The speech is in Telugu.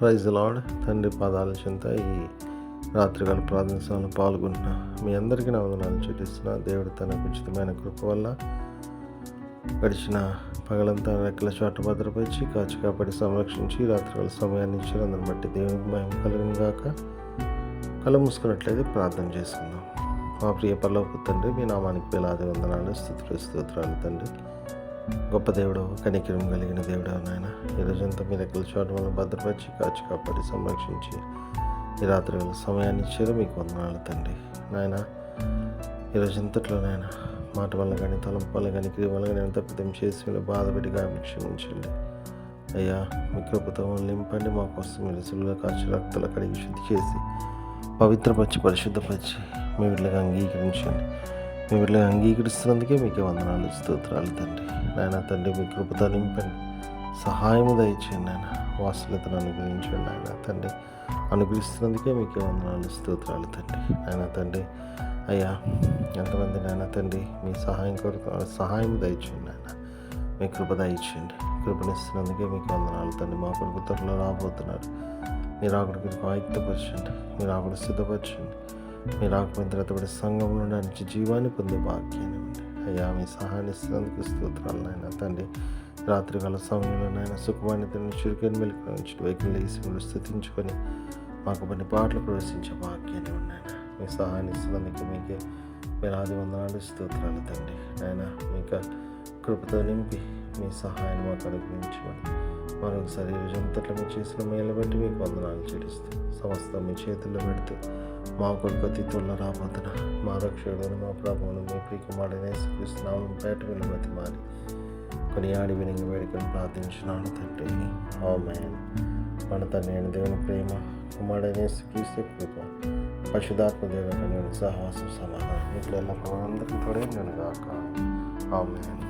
ప్రైజ్ లాడ్ తండ్రి పాదాల చింత ఈ రాత్రికాల ప్రార్థన సమయంలో పాల్గొంటున్న మీ అందరికీ నా వందనాలు చెల్లిస్తున్నా. దేవుడు తన ఉచితమైన కృప వల్ల గడిచిన పగలంతా రెక్కల చోట భద్రపరిచి కాచి కాపాడి సంరక్షించి రాత్రికాల సమయాన్ని ఇచ్చారు అందరిని బట్టి దేవునికి మహిమ కలిగిన గాక. కళ్ళు మూసుకున్నట్లయితే ప్రార్థన చేసుకుందాం. మా ప్రియ పల్లవపు తండ్రి మీ నామానికి వేలాది వందనాలు స్థుతులు స్తోత్రాలు తండ్రి. గొప్ప దేవుడు కనికిరం కలిగిన దేవుడు నాయన. ఈ రోజంతా మీ రెక్కల చోట మనం భద్రపరిచి కాచి కాపాడి సంరక్షించి ఈ రాత్రి వేళ సమయాన్ని ఇచ్చారు మీకు వందనాలు తండ్రి. నాయన ఈ రోజంతట్లో నాయన మాట వల్ల కానీ తలంపు వల్ల కానీ క్రియ వల్ల కానీ తప్పితం చేసి మీరు బాధపెట్టి క్షమించండి అయ్యా మీ కృపతో నింపండి మా కోసం మీరు సులువుగా కాచి రక్తలు కడిగి శుద్ధి చేసి పవిత్రపరిచి పరిశుద్ధపరిచి మీ వీళ్ళగా అంగీకరించండి. మీ బిడ్డలు అంగీకరిస్తున్నందుకే మీకు వందనాలు స్తోత్రాలు తండ్రి. నాయన తండ్రి మీ కృపతో నింపండి సహాయము దయచేయండి నాయన. వాసులతను అనుగ్రహించండి నాయన తండ్రి. అనుగ్రహిస్తున్నందుకే మీకు వందనాలు స్తోత్రాలు తండ్రి. నాయన తండ్రి అయ్యా ఎంతమంది నాయన తండ్రి మీ సహాయం కొరకు సహాయం దయచేయండి నాయన. మీ కృప దయచేయండి. కృపనిస్తున్నందుకే మీకు వందనాలు తండ్రి. మా కొరకు రాబోతున్నారు. మీరు ఆకుడికి ఆయుక్తపరచండి. మీరు ఆకుడు సిద్ధపరచండి. మీరు ఆకుపోయిన తర్వాత కూడా సంఘంలో నుంచి జీవాన్ని పొందే భాగ్యాన్ని ఉంది అయ్యా మీ సహాయాన్ని ఇస్తున్నందుకు స్తోత్రాలు నాయన. తండ్రి రాత్రికాల సమయంలో నాయన సుఖమాన్ని తండ్రి చురుకని మెలుకు నుంచి వైఖరి లేసి మీరు స్థుతించుకొని మాకు కొన్ని పాటలు ప్రవేశించే భాగ్యాన్ని ఉన్నాయన మీ సహాయాన్ని ఇస్తున్నందుకు మీకే వేలాది వందనాలు స్తోత్రాలు తండ్రి. నాయన మీకు కృపతో నింపి మీ సహాయాన్ని మాకు అనుగ్రహించమని మరొకసారి ఈ రోజంతట్లో మీ చేసిన మేలు బట్టి మీకు వందనాలు చెల్లిస్తూ సమస్తం మీ చేతుల్లో పెడితే మా కొడుకు అతిథుల్లో రాబోతున్న మా రక్షకుడు మా ప్రభువును మీ ప్రియకుమారుడైన యేసుక్రీస్తునామం పేట వెళ్ళబతి మారి కొనియాడి వినింగి వేడుకొని ప్రార్థించినాను తండ్రి. ఆమెన్. మన తండ్రి దేవుని ప్రేమ కుమారుడైన యేసుక్రీస్తు కృప పశుధాత్మ దేవుని సహవాసం సమాధానం ఇట్లా ఎల్లప్పుడూ అందరికీ తోడే నేను కాక ఆమెన్.